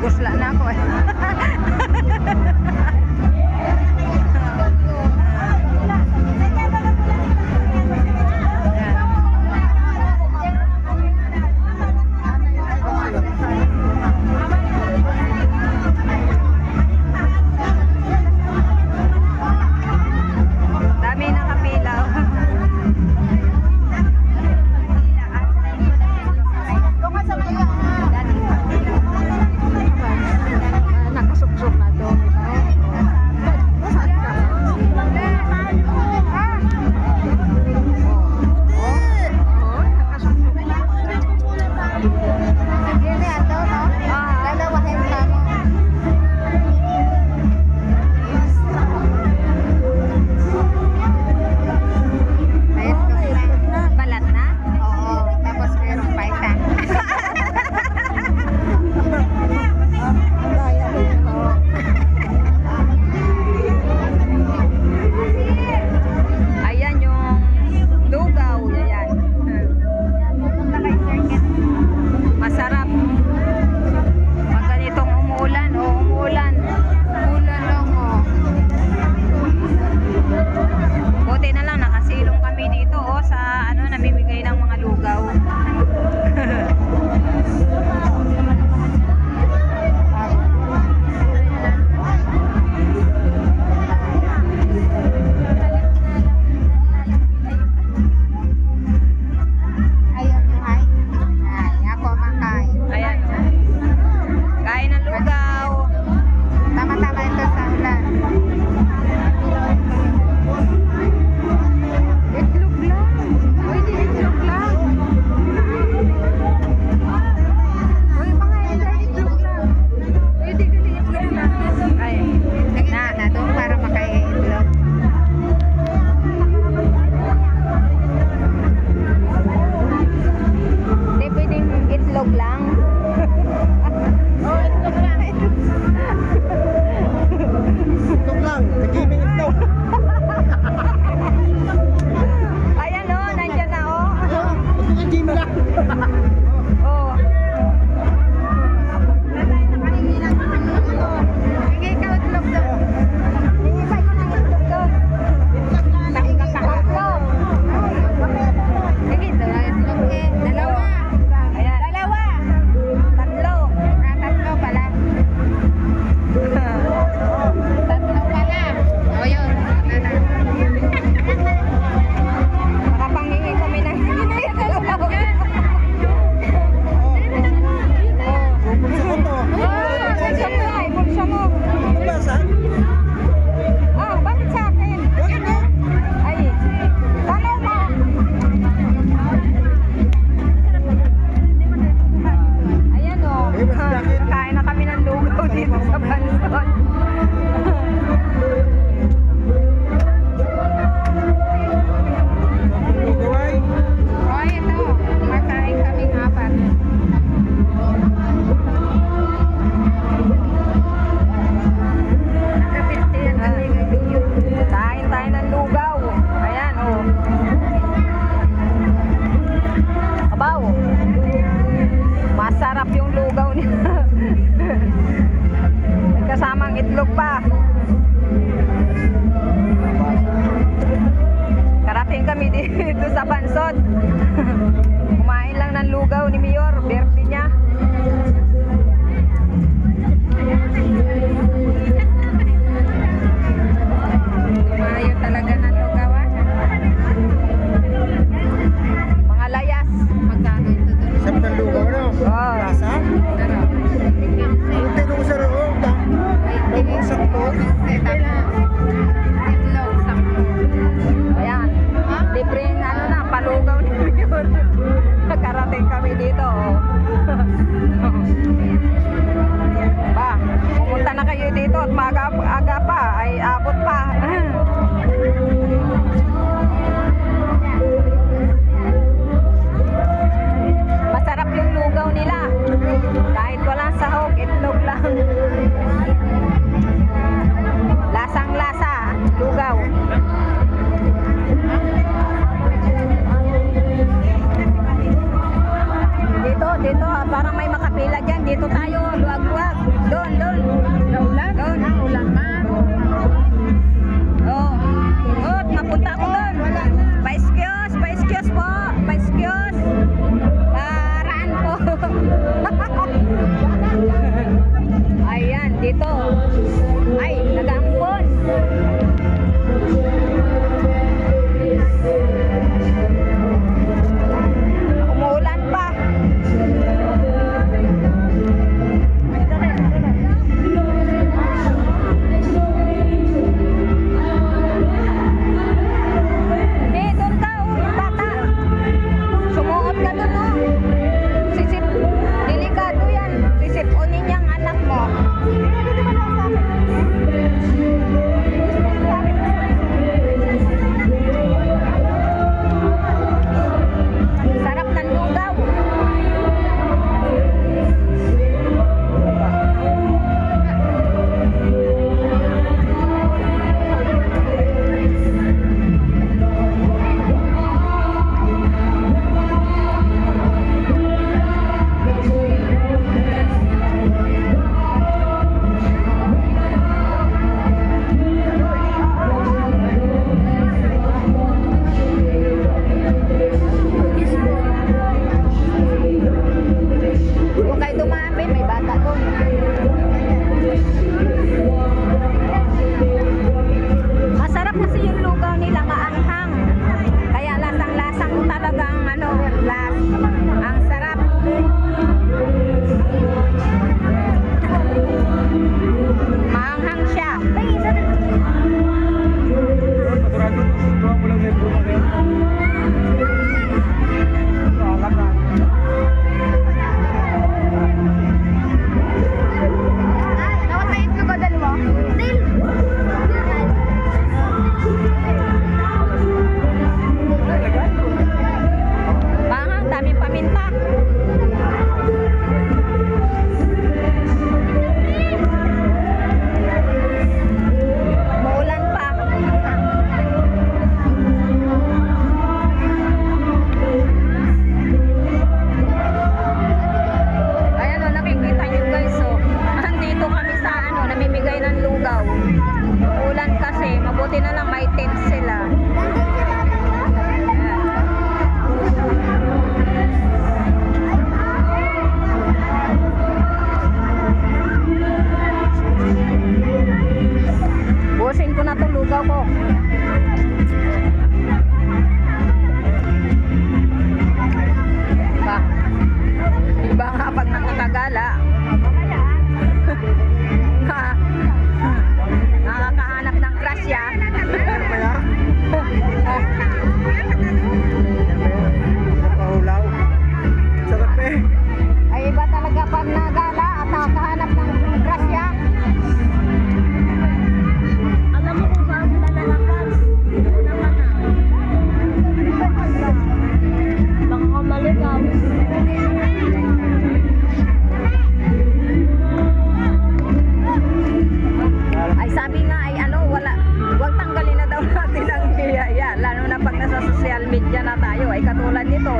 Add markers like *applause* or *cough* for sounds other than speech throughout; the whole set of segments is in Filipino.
gusla na ako eh.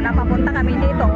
Napapunta kami dito.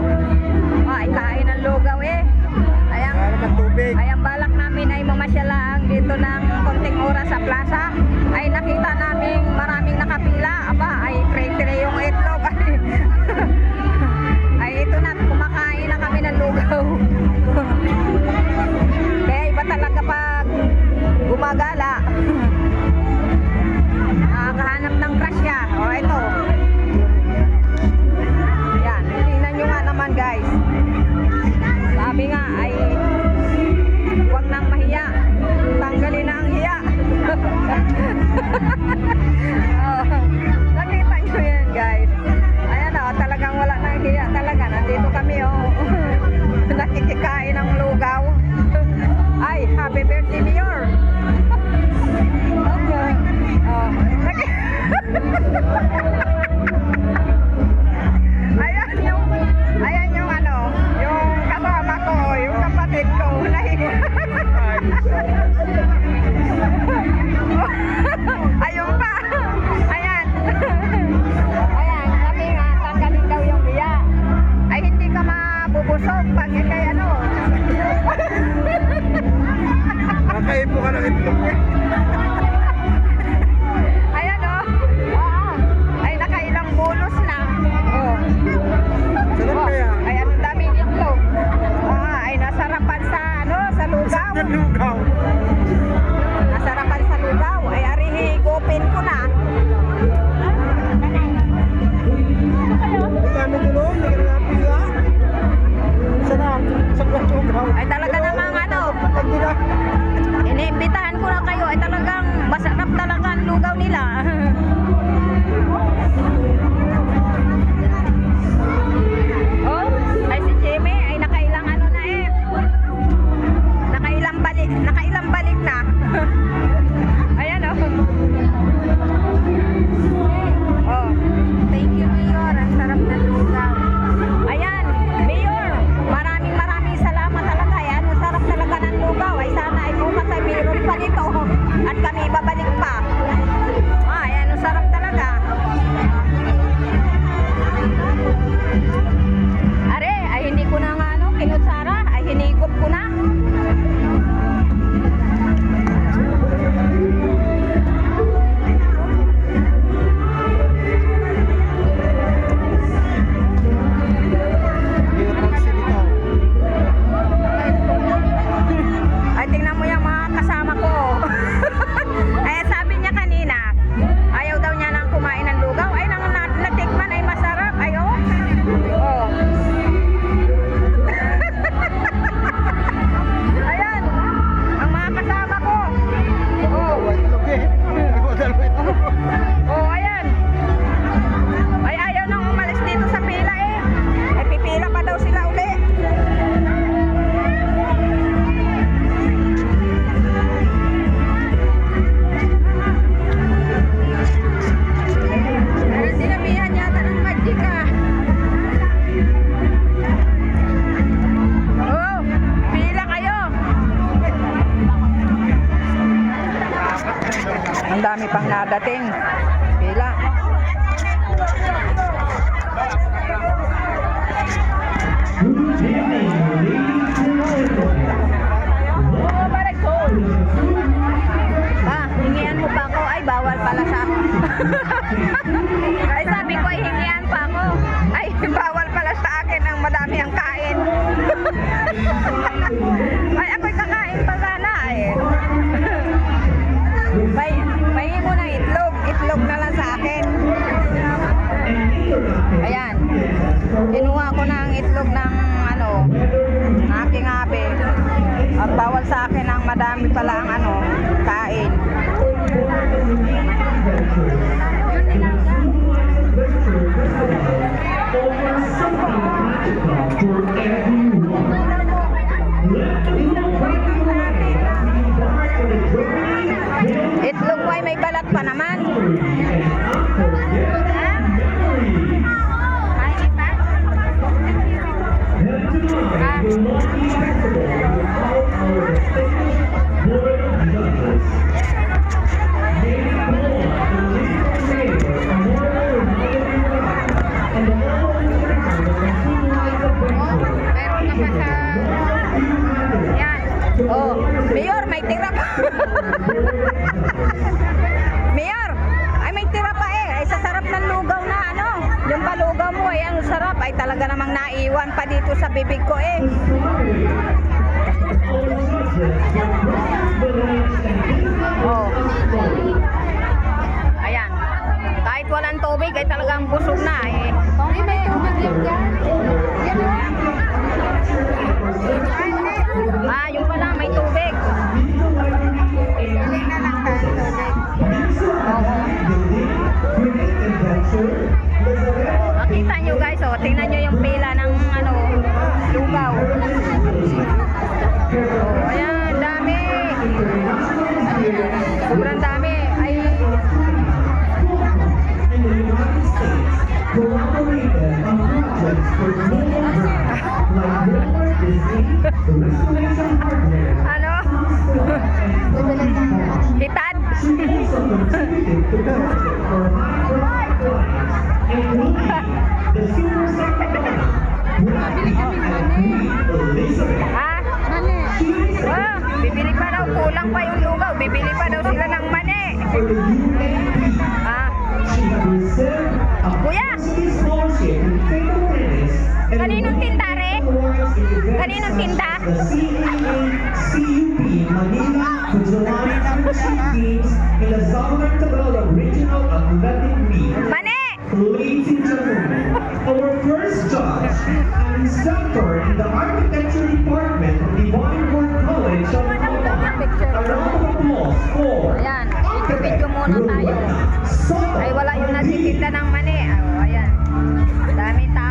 at kami babalik pa pang nadating. Mayor, ay may tira pa eh. Ay sa sarap ng lugaw na ano. Yung palugaw mo ay ang sarap. Ay talaga namang naiwan pa dito sa bibig ko eh. Oh. Ayan. Kahit walang tubig ay talagang busog na eh. Ay, may tubig din. Ayan, dami. Sobrang dami. Ay. ano? Hitad? *laughs* Kulang pa yung lugaw. Bibili pa daw sila ng mani. Ah. Kuya! Kaninong tinda, re? Kaninong tinda? CUP Manila Video-video muna tayo. Ay wala yung nasitinda ng mani. Oh, ayan. Dami tayo.